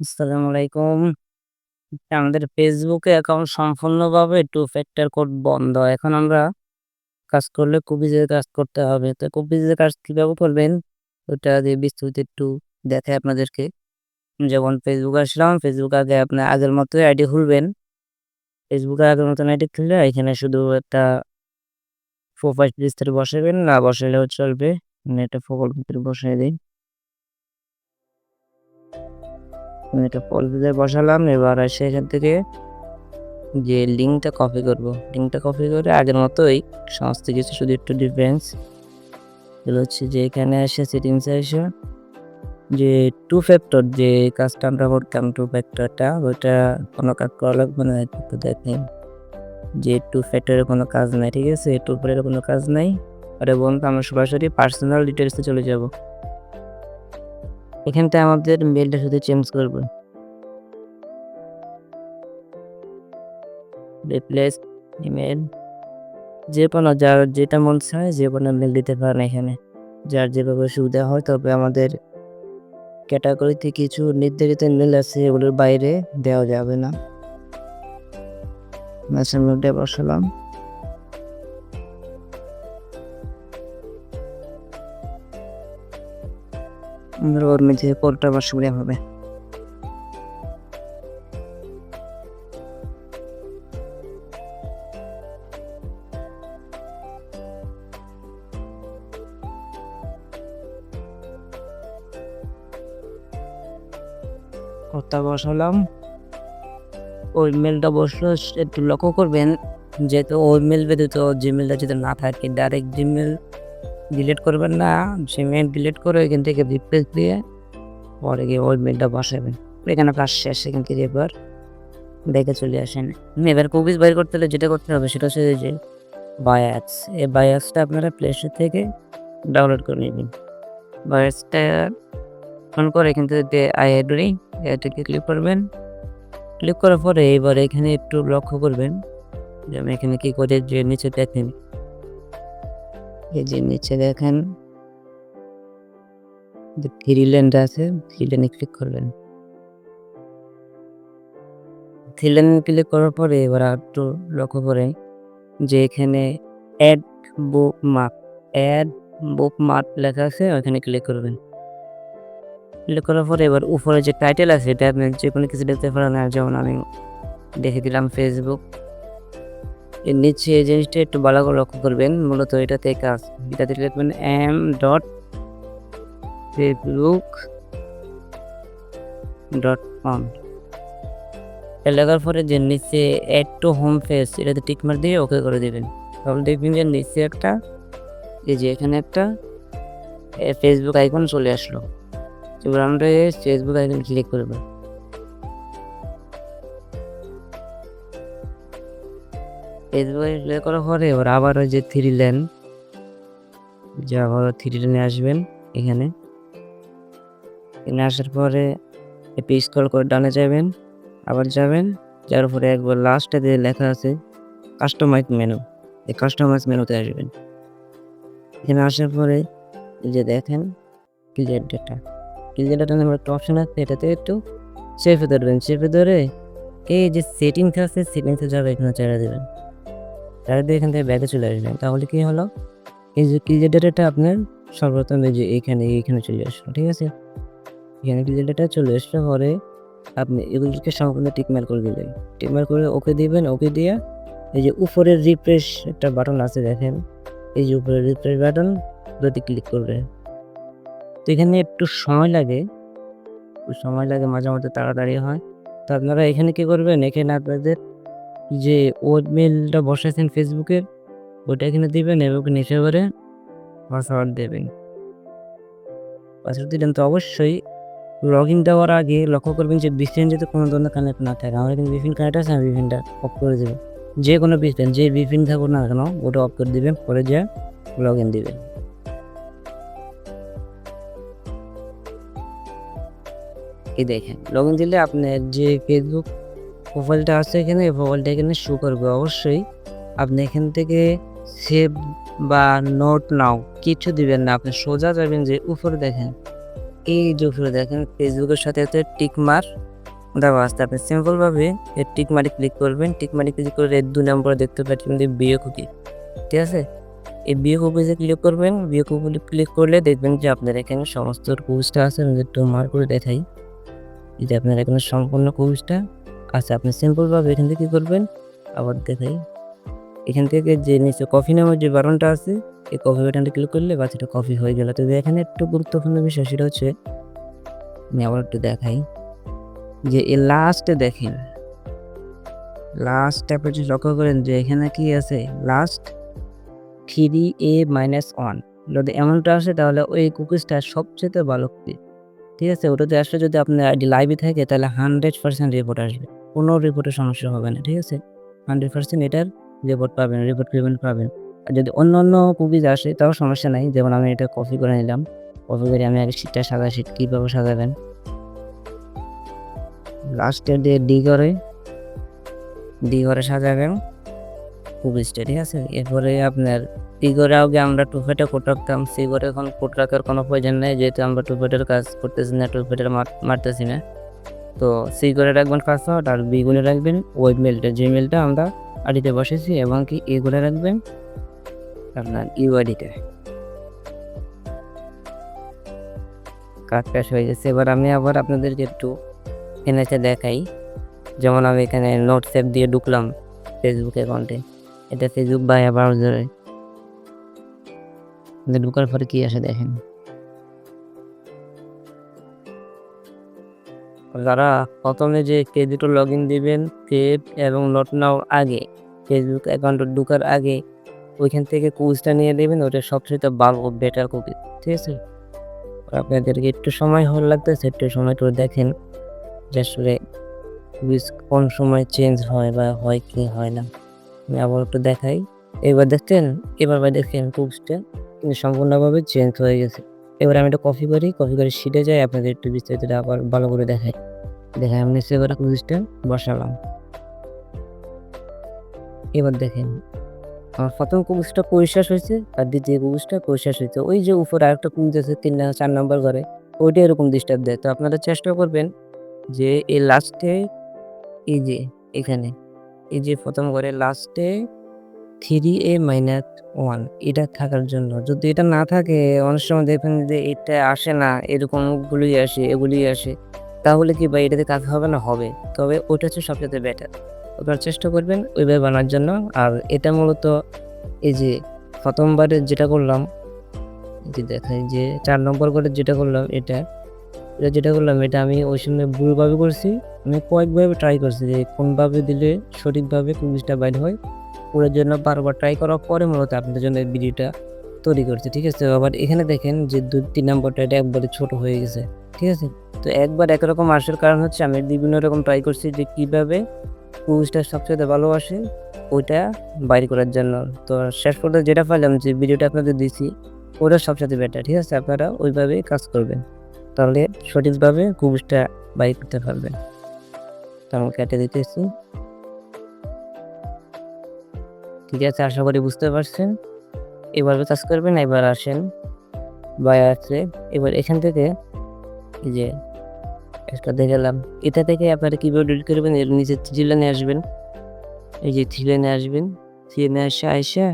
আসসালামু আলাইকুম। আমাদের ফেসবুকে অ্যাকাউন্ট সম্পূর্ণভাবে টু ফ্যাক্টর কোড বন্ধ। এখন আমরা কাজ করলে কুকিজের কাজ করতে হবে। তো কুকিজের কাজ কীভাবে করবেন? ওটা দিয়ে বিস্তারিত একটু দেখে আপনাদেরকে। যেমন ফেসবুক আসলাম, ফেসবুক আগে আপনার আগের মতোই আইডি খুলবেন। ফেসবুকে আগের মতন আইডি খুললে এখানে শুধু একটা পিকচার বসাবেন, না বসালেও চলবে। একটা প্রোফাইল বসাই দেই। আমি একটা ফোল্ডারে বসালাম, এবার এসে এখান থেকে যে লিঙ্কটা কপি করব। লিঙ্কটা কপি করে আগের মতোই সমস্ত কিছু শুধু একটু ডিফারেন্স এগুলো হচ্ছে যে এখানে এসে সেটিংসে এসে যে টু ফ্যাক্টর যে কাজটা আমরা করতাম টু ফ্যাক্টরটা ওইটা কোনো কাজ করা লাগবে না একটু দেখেন যে টু ফ্যাক্টরের কোনো কাজ নাই, ঠিক আছে? টু ফ্যাক্টরের কোনো কাজ নাই। আর বন্ধু, আমরা সরাসরি পার্সোনাল ডিটেলসে চলে যাব। এখানটায় আমাদের মেলটা শুধু চেঞ্জ করব। রিপ্লেস ইমেল যে কোনো যার যেটা মন চায় যে কোনো মেল দিতে পারেন এখানে। যার যেভাবে সুবিধা হয় তবে আমাদের ক্যাটাগরিতে কিছু নির্ধারিত মেল আছে এগুলোর বাইরে দেওয়া যাবে না। মেসেজ বসালাম। ওর মধ্যে কোডটা আমার সুবিধা হবে। কোডটা বসালাম। ওই মেলটা বসল, একটু লক্ষ্য করবেন, যেহেতু ওই মেল ব্যতীত জিমেলটা যদি না থাকে ডাইরেক্ট জিমেল ডিলিট করবেন না জিমেল ডিলিট করে এখান থেকে রিপ্লেস দিয়ে পরে গিয়ে ওই মেলটা বসাবেন। এখানে কাজ শেষ, এখান থেকে এবার দেখে চলে আসেন। এবার কুকিজ বাইর করতে হলে যেটা করতে হবে সেটা হচ্ছে যে বায়াস এই বায়াসটা আপনারা প্লে স্টোর থেকে ডাউনলোড করে নেবেন। বায়াসটা ফোন করে এখান থেকে আই অ্যাডরি এটাকে ক্লিক করবেন। ক্লিক করার পরে এবার এখানে একটু লক্ষ্য করবেন যে আমি এখানে কী করে যে নিচে দেখেন। এই যে নিচে দেখেন। যে থ্রি ল্যান্ড আছে থ্রি ল্যান্ডে ক্লিক করবেন। থ্রি ল্যান্ড ক্লিক করার পরে এবার একটু লক্ষ্য করে যে এখানে add bookmark add bookmark লেখা আছে ওখানে ক্লিক করবেন। ক্লিক করার পরে এবার উপরে যে টাইটেল আছে, এটা আপনি যে কোনো কিছু দেখতে পারেন। যেমন আমি দেখে দিলাম ফেসবুক এর নিচে এই জিনিসটা একটু ভালো করে লক্ষ্য করবেন, মূলত এটাতে কাজ এটাতে লিখবেন M dot Facebook dot com লেখার পরে যে নিচে অ্যাড টু হোম পেজ এটাতে টিকমার দিয়ে ওকে করে দেবেন। তাহলে দেখবেন যে নিচে একটা, এই যে এখানে একটা ফেসবুক আইকন চলে আসলো। এবার আমরা ফেসবুক আইকন ক্লিক করব। ফেসবুকে ক্লিক করার পরে এবার আবার ওই যে থ্রি লেন যে আবার থ্রি লেনে আসবেন এখানে। এখানে আসার পরে একটু স্ক্রল করে ডানে যাবেন, আবার যাবেন যার উপরে একবার লাস্টে যে লেখা আছে কাস্টমাইজ মেনু এই কাস্টমাইজ মেনুতে আসবেন। এখানে আসার পরে যে দেখেন ক্লিয়ার ডেটা ক্লিয়ার ডেটা নামের একটা অপশন আছে, এটাতে একটু চেপে ধরবেন চেপে ধরে এই যে সেটিংস আছে সেটিংসে যাবে এখানে ছেড়ে দেবেন। ছেড়ে দিয়ে এখান থেকে ব্যাগে চলে আসবেন তাহলে কি হলো? এই যে ক্লিয়ার ডেটাটা আপনার সর্বপ্রথম এই যে এইখানে এইখানে চলে আসলো, ঠিক আছে? এখানে ক্লিয়ার ডেটা চলে আসলে, পরে আপনি এগুলোকে সম্পূর্ণ টিকমার করে দিবেন টিকমার করে ওকে দিবেন ওকে দিয়ে এই যে উপরের রিফ্রেশ একটা বাটন আছে দেখেন। এই যে উপরের রিফ্রেশ বাটন দুটি ক্লিক করবে তো এখানে একটু সময় লাগে সময় লাগে, মাঝে মধ্যে তাড়াতাড়ি হয়। তো আপনারা এখানে কি করবেন? এখানে আপনাদের যে মেলটা বসাইছেন ফেসবুকের ওটা এখানে দিবেন এবং নিচে পাসওয়ার্ড দেবেন। পাসওয়ার্ড দিলেন তো অবশ্যই লগ ইন দেওয়ার আগে লক্ষ্য করবেন যে বিপিএন যাতে কোনো ধরনের কানেক্ট না থাকে আমার এখানে বিপিএন কানেক্ট আছে, আমি বিপিএনটা অফ করে দেবো। যে কোনো বিপিএন যে বিপিএন থাকুক না কেন, ওটা অফ করে দিবেন, পরে যা লগ ইন দিবেন। এই দেখেন লগ ইন দিলে আপনার যে ফেসবুক প্রোফাইলটা আছে এখানে প্রোফাইলটা এখানে শো করবে অবশ্যই। আপনি এখান থেকে সেভ বা নোট নাও, কিছু দিবেন না, আপনি সোজা যাবেন যে উপরে দেখেন। এই যে উপরে দেখেন ফেসবুকের সাথে সাথে টিক মার দেওয়া আসতে আপনি সিম্পলভাবে এর টিক মারি ক্লিক করবেন। টিক মারি ক্লিক করে দু নম্বরে দেখতে পাচ্ছেন যে বিয়ে কুকি ঠিক আছে? এই বিয়ে কুকিজে ক্লিক করবেন। বিয়ে কুকি ক্লিক করলে দেখবেন যে আপনার এখানে সমস্ত কুকিজটা আছে, আমি একটু মার করে দেখাই। এই যে আপনার এখানে সম্পূর্ণ কুকিজটা আছে আপনি সিম্পলভাবে এখান থেকে কী করবেন? আবার দেখাই। এখান থেকে যে নিচে কফি নামের যে বাটনটা আছে, এই কফি বাটনটা ক্লিক করলে বাচ্চাটা কফি হয়ে গেল। তো এখানে একটু গুরুত্বপূর্ণ বিষয়, সেটা হচ্ছে আমি আবার একটু দেখাই। যে এই লাস্টে দেখেন লাস্ট আপনি যদি লক্ষ্য করেন যে এখানে কি আছে? Last three A minus one যদি এমনটা আসে, তাহলে ওই কুকিজটা সবচেয়ে ভালো ঠিক আছে? ওটাতে আসলে যদি আপনার আইডি লাইভে থাকে, তাহলে হান্ড্রেড পার্সেন্ট রিপোর্ট আসবে। কোনো রিপোর্টের সমস্যা হবে না, ঠিক আছে? হান্ড্রেড পার্সেন্ট এটার রিপোর্ট পাবেন রিপোর্ট পেমেন্ট পাবেন। আর যদি অন্য অন্য কুকিজ আসে, তাও সমস্যা নাই। যেমন আমি এটা কপি করে নিলাম। কপি করে আমি আগে সিটটা সাদা সিট কীভাবে সাজাবেন? লাস্টে দিয়ে ডি করে ডি করে সাজাবেন কুকিজটা ঠিক আছে? এরপরে আপনার ডি করে আগে আমরা টুফেটে কোট রাখতাম। সি করে এখন কোট রাখার কোনো প্রয়োজন নেই, যেহেতু আমরা টুফেটের কাজ করতেছি না টুফেটের মারতেছি না। তো সি করে রাখবেন পাসওয়ার্ড আর বি করে রাখবেন ওয়েব মেলটা যে মেলটা আমরা আইডিতে বসেছি এবং কি এ করে রাখবেন আপনার ইউআইডিতে কাজ শেষ হয়ে গেছে। এবার আমি আবার আপনাদেরকে একটু এনেছে দেখাই। যেমন আমি এখানে নোট সেভ দিয়ে ঢুকলাম ফেসবুক অ্যাকাউন্টে এটা ফেসবুক বা ব্রাউজারে ঢুকার পরে কি আসে দেখেন। যারা প্রথমে যে ক্রেডিট লগ ইন দিবেন সেভ এবং নোট নাও আগে ফেসবুক অ্যাকাউন্ট ঢুকার আগে, ওইখান থেকে কুইজটা নিয়ে নেবেন, ওটা সবচেয়ে ভালো বেটার কুকি ঠিক আছে? আপনাদেরকে একটু সময় হল লাগতেছে, একটু সময় করে দেখেন যে আসলে কুইজ কোন সময় চেঞ্জ হয় বা হয় কি হয় না। আমি আবার একটু দেখাই। এবার দেখছেন, এবার ভাই দেখেন কুইজটা কিন্তু সম্পূর্ণভাবে চেঞ্জ হয়ে গেছে। এবার আমি এটা কপি করি কপি করে শিটে যাই, আপনাদের একটু বিস্তারিত আবার ভালো করে দেখাই। দেখাই আমি নিশ্চয় এবার কুইজটা বসালাম। এবার দেখেন, আমার প্রথম কুকুজটা পরিশ্বাস হয়েছে আর দ্বিতীয় কুকুজটা পরিশ্বাস হয়েছে? ওই যে উপরে আরেকটা কুকুজ আছে, তিন চার নম্বর ঘরে, ওইটা এরকম ডিস্টার্ব দেয়। তো আপনারা চেষ্টা করবেন যে এই লাস্টে এই যে এখানে, এই যে প্রথম ঘরে লাস্টে থ্রি এ মাইনাস ওয়ান এটা থাকার জন্য। যদি এটা না থাকে, অনেক সময় দেখবেন যে এটা আসে না এরকমগুলোই আসে এগুলি আসে। তাহলে কি বা এটাতে কাজ হবে না? হবে। তবে ওটা হচ্ছে সবচেয়ে বেটার ওটার চেষ্টা করবেন ওইভাবে বানার জন্য। আর এটা মূলত এই যে প্রথমবারে যেটা করলাম যে দেখাই যে চার নম্বর করে যেটা করলাম এটা এটা যেটা করলাম, এটা আমি ওই সময় ভুলভাবে করছি। আমি কয়েকভাবে ট্রাই করছি যে কোনভাবে দিলে সঠিকভাবে কুইজটা বাইর হয়। ওটার জন্য বারবার ট্রাই করার পরে মূলত আপনাদের জন্য ভিডিওটা তৈরি করছে, ঠিক আছে? আবার এখানে দেখেন যে দুই, তিন নম্বরটা এটা একবারে ছোট হয়ে গেছে, ঠিক আছে? তো একবার একরকম আসার কারণ হচ্ছে আমি বিভিন্ন রকম ট্রাই করছি যে কীভাবে কুইজটা সবচেয়ে ভালোবাসে, ওইটা বাইর করার জন্য। তো শেষ পর্যন্ত যেটা পাইলাম যে ভিডিওটা আপনাদের দিছি, ওটা সবচেয়ে বেটার ঠিক আছে? আপনারা ওইভাবেই কাজ করবেন, তাহলে সঠিকভাবে কুইজটা বাইর করতে পারবেন তো আমি কেটে দিতেছি। ঠিক আছে, আশা করি বুঝতে পারছেন। এভাবে কাজ করবেন, এবার আসেন আছে এবার এখান থেকে যে একটা দেখে গেলাম এটা থেকে আপনারা কীভাবে ডিলিট করবেন, এর নিচে থ্রি লাইনে আসবেন। এই যে থ্রি লাইনে আসবেন থ্রি লাইনে আসে আইসা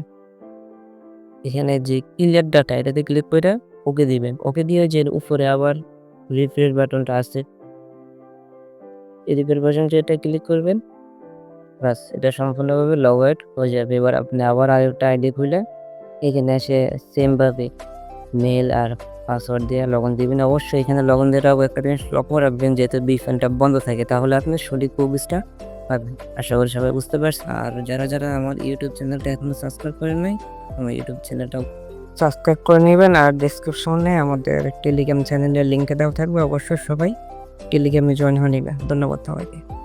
এখানে যে ক্লিয়ার ডাটা এটাতে ক্লিক করে ওকে দিবেন। ওকে দিয়ে যে উপরে আবার রিফ্রেশ বাটনটা আছে। রিফ্রেশ বাটনটা এটা ক্লিক করবেন। বাস, এটা সম্পূর্ণভাবে লগ আউট হয়ে যাবে। এবার আপনি আবার আরেকটা আইডি খুলে এখানে এসে সেমভাবে মেল আর পাসওয়ার্ড দিয়ে লগন দিবেন। অবশ্যই এখানে লগন দেওয়ার একটা জিনিস লক্ষ্য রাখবেন, যেহেতু বিফানটা বন্ধ থাকে, তাহলে আপনি সঠিক কুবিসটা পাবেন। আশা করি সবাই বুঝতে পারছেন। আর যারা যারা আমার ইউটিউব চ্যানেলটা এখনও সাবস্ক্রাইব করেন নাই, আমার ইউটিউব চ্যানেলটাও সাবস্ক্রাইব করে নেবেন। আর ডিসক্রিপশনে আমাদের টেলিগ্রাম চ্যানেলের লিঙ্কে দেওয়া থাকবে। অবশ্যই সবাই টেলিগ্রামে জয়েন হয়ে নেবেন। ধন্যবাদ সবাইকে।